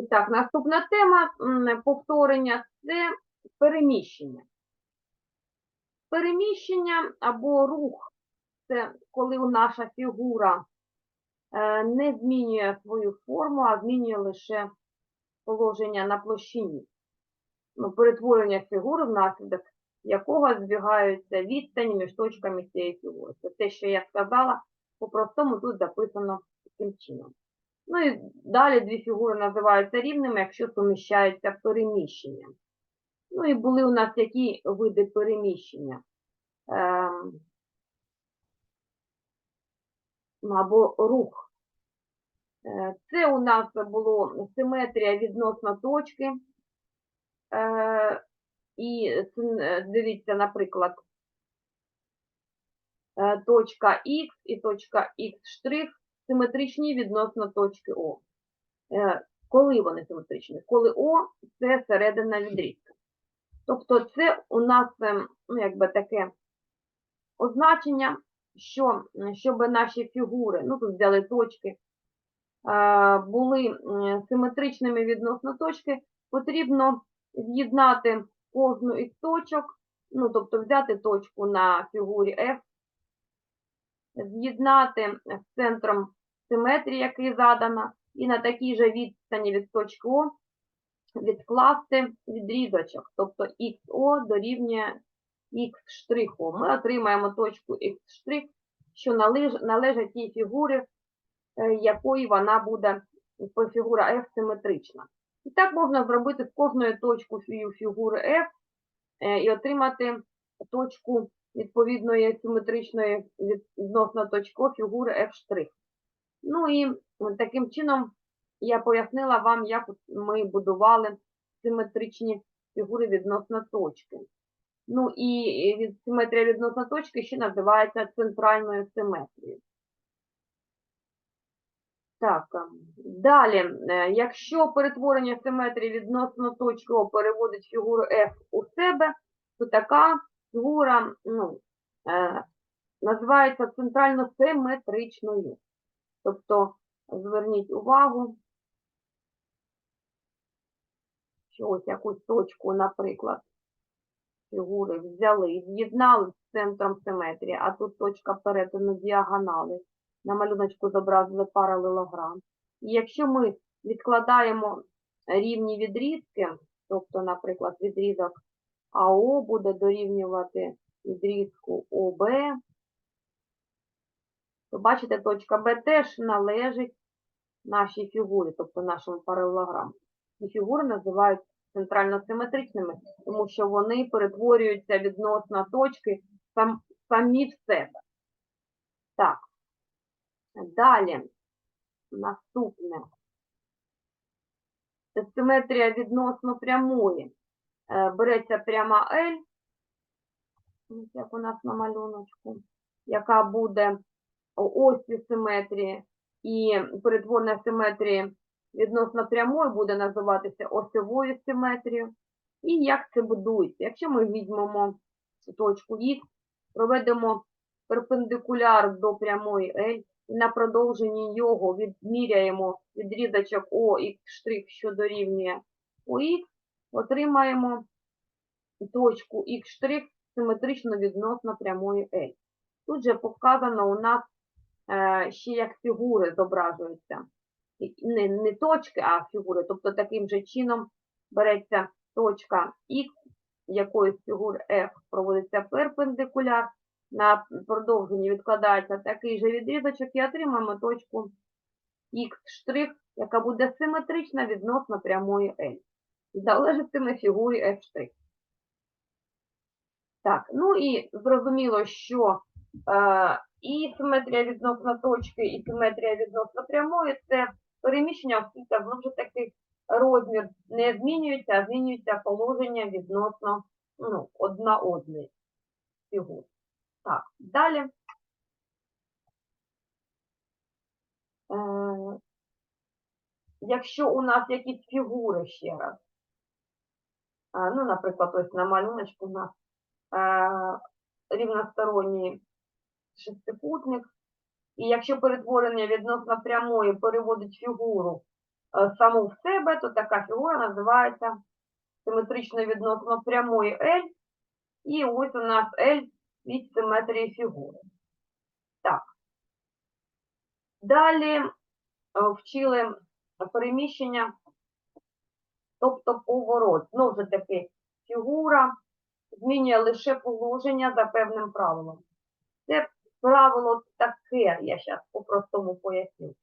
І так, наступна тема повторення це переміщення. Переміщення або рух це коли наша фігура е, не змінює свою форму, а змінює лише положення на площині. Ну, перетворення фігури, внаслідок якого збігаються відстані між точками цієї фігури. Це те, що я сказала, по-простому тут записано таким чином. Ну і далі дві фігури називаються рівними, якщо суміщаються переміщенням. Ну і були у нас які види переміщення. Ем, або рух. Е, Це у нас було симетрія відносно точки. Е, І дивіться, наприклад, е, точка Х і точка Х' симетричні відносно точки О. Е, Коли вони симетричні? Коли О це середина відрізка. Тобто це у нас ем, ну, якби таке означення, що щоб наші фігури, ну тут взяли точки, е, були симетричними відносно точки, потрібно з'єднати кожну із точок, ну тобто взяти точку на фігурі F, з'єднати з центром симетрії, який задано, і на такій же відстані від точки О відкласти відрізочок, тобто XO дорівнює X'. Ми отримаємо точку X', що належить тій фігурі, е, якої вона буде фігура F симетрична. І так можна зробити з кожною точкою фігури F е, і отримати точку відповідної симетричної відносно точки фігури F'. Ну і таким чином я пояснила вам, як ми будували симетричні фігури відносно точки. Ну і від симетрія відносно точки ще називається центральною симетрією. Так, ем, далі, е, якщо перетворення симетрії відносно точки О переводить фігуру F у себе, то така фігура ну, е, називається центрально-симетричною. Тобто, зверніть увагу, що ось якусь точку, наприклад, фігури взяли з'єднали з центром симетрії, а тут точка перетину діагонали. На малюночку зобразили паралелограм. І якщо ми відкладаємо рівні відрізки, тобто, наприклад, відрізок АО буде дорівнювати відрізку ОБ, то бачите, точка Б теж належить нашій фігурі, тобто нашому паралелограму. І фігури називають центрально-симетричними, тому що вони перетворюються відносно точки сам, самі в себе. Так. Далі. Наступне. Симетрія відносно прямої. Е, Береться пряма L, як у нас на малюночку, яка буде осі симетрії, і перетворення симетрії відносно прямої буде називатися осьовою симетрією. І як це будується? Якщо ми візьмемо точку Х, проведемо перпендикуляр до прямої L, і на продовженні його відміряємо відрізочок ОХ', що дорівнює ОХ, отримаємо точку Х' симетрично відносно прямої L. Тут же показано у нас ще як фігури зображуються. Не, не точки, а фігури. Тобто таким же чином береться точка Х, якоїсь фігури F проводиться перпендикуляр, на продовженні відкладається такий же відрізочок і отримаємо точку Х', яка буде симетрична відносно прямої L. Залежатиме фігурі F'. Так, ну і зрозуміло, що е, і симетрія відносно точки, і симетрія відносно прямої це переміщення, оскільки воно вже таки розмір не змінюється, а змінюється положення відносно ну, одна одної фігур. Так, далі. Е, якщо у нас якісь фігури ще раз, е, ну, наприклад, ось на малюночку у нас е, рівносторонній шестикутник, і якщо перетворення відносно прямої переводить фігуру е, саму в себе, то така фігура називається симетрично відносно прямої L. І ось у нас L від симетрії фігури. Так. Далі е, вчили переміщення, тобто поворот. Знову ж таки, фігура змінює лише положення за певним правилом. Це правило таке, я зараз по-простому поясню.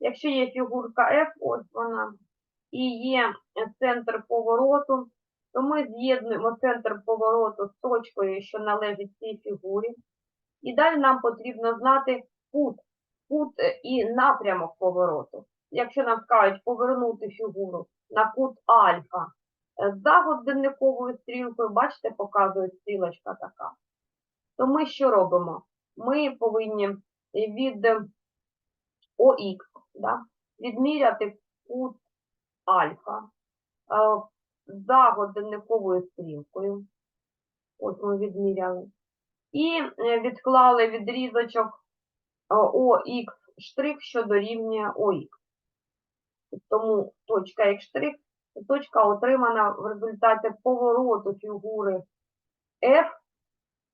Якщо є фігурка F, ось вона, і є центр повороту, то ми з'єднуємо центр повороту з точкою, що належить цій фігурі. І далі нам потрібно знати кут, кут е, і напрямок повороту. Якщо нам скажуть повернути фігуру на кут альфа е, за годинниковою стрілкою, бачите, показує стрілочка така, то ми що робимо? Ми повинні від ОХ да, відміряти кут альфа е, за годинниковою стрілкою. Ось ми відміряли. І е, відклали відрізочок е, ОХ що дорівнює ОХ. Тому точка Х точка отримана в результаті повороту фігури F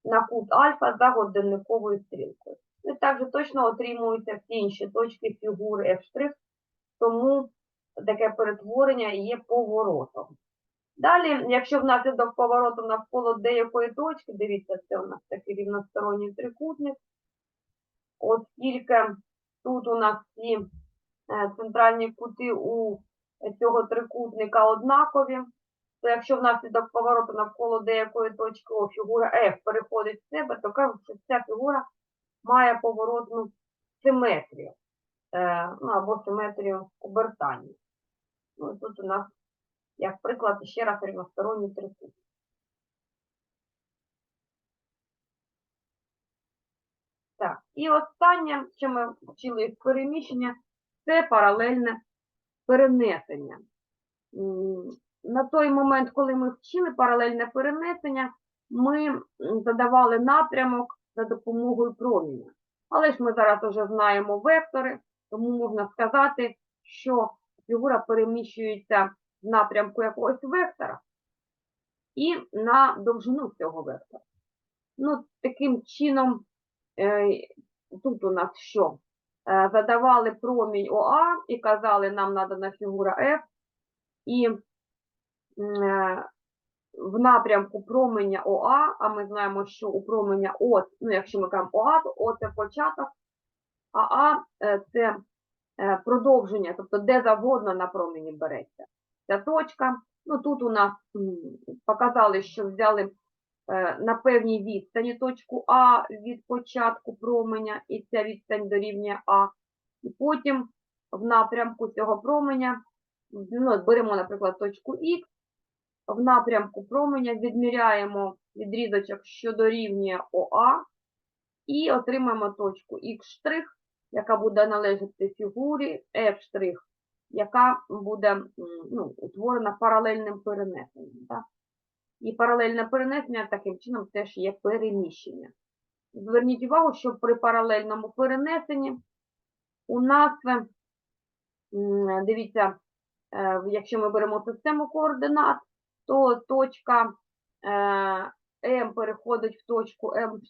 на кут альфа за годинниковою стрілкою. І також точно отримуються всі інші точки фігури F', тому таке перетворення є поворотом. Далі, якщо внаслідок повороту навколо деякої точки, дивіться, це у нас такий рівносторонній трикутник, оскільки тут у нас всі е, центральні кути у цього трикутника однакові, то якщо внаслідок повороту навколо деякої точки О фігура F переходить в себе, то кажуть, що ця фігура має поворотну симетрію, е, ну або симетрію обертання. Ну, тут у нас, як приклад, ще раз рівносторонній трикутник. Так, і останнє, що ми вчили із переміщення, це паралельне перенесення. На той момент, коли ми вчили паралельне перенесення, ми задавали напрямок за допомогою проміння. Але ж ми зараз вже знаємо вектори, тому можна сказати, що фігура переміщується в напрямку якогось вектора і на довжину цього вектора. Ну, таким чином, е, тут у нас що? Е, Задавали промінь ОА і казали, нам надана фігура F, і в напрямку променя ОА, а ми знаємо, що у променя О, ну якщо ми кажемо ОА, то О це початок, а А е, це е, продовження, тобто де завгодно на промені береться. Ця точка. Ну тут у нас показали, що взяли е, на певній відстані точку А від початку променя, і ця відстань дорівнює А. І потім в напрямку цього променя, ну, беремо, наприклад, точку Х, в напрямку променя відміряємо відрізочок, що дорівнює ОА, і отримаємо точку Х', яка буде належати фігурі F', яка буде ну, утворена паралельним перенесенням. Так? І паралельне перенесення таким чином теж є переміщення. Зверніть увагу, що при паралельному перенесенні у нас, е, дивіться, е, якщо ми беремо систему координат, то точка е, М переходить в точку М'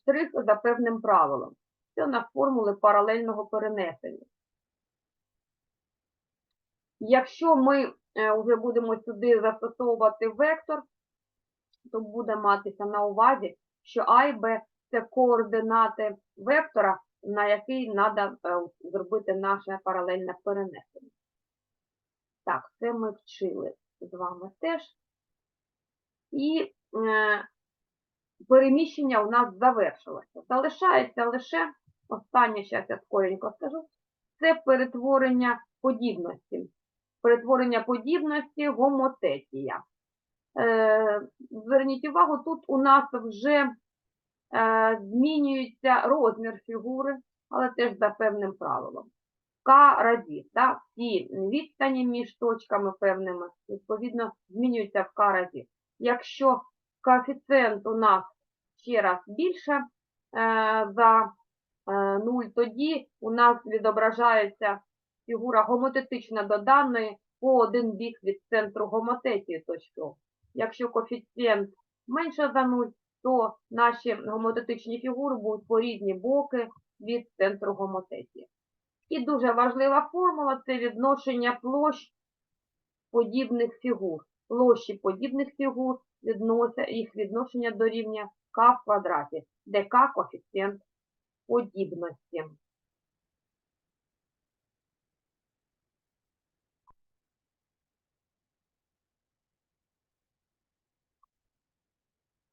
за певним правилом. Це у нас формули паралельного перенесення. Якщо ми е, вже будемо сюди застосовувати вектор, то буде матися на увазі, що А і Б це координати вектора, на який треба зробити наше паралельне перенесення. Так, це ми вчили з вами теж. І е, переміщення у нас завершилося. Залишається лише, останнє, зараз я скоренько скажу, це перетворення подібності. Перетворення подібності гомотетія. Е, зверніть увагу, тут у нас вже е, змінюється розмір фігури, але теж за певним правилом. К разів, да? всі відстані між точками певними, відповідно, змінюються в К разів. Якщо коефіцієнт у нас ще раз більше е, за е, 0, тоді у нас відображається фігура гомотетична до даної по один бік від центру гомотетії точки Якщо коефіцієнт менше за 0, то наші гомотетичні фігури будуть по різні боки від центру гомотетії. І дуже важлива формула це відношення площ подібних фігур. Площі подібних фігур їх відношення до рівня k в квадраті, де k коефіцієнт подібності.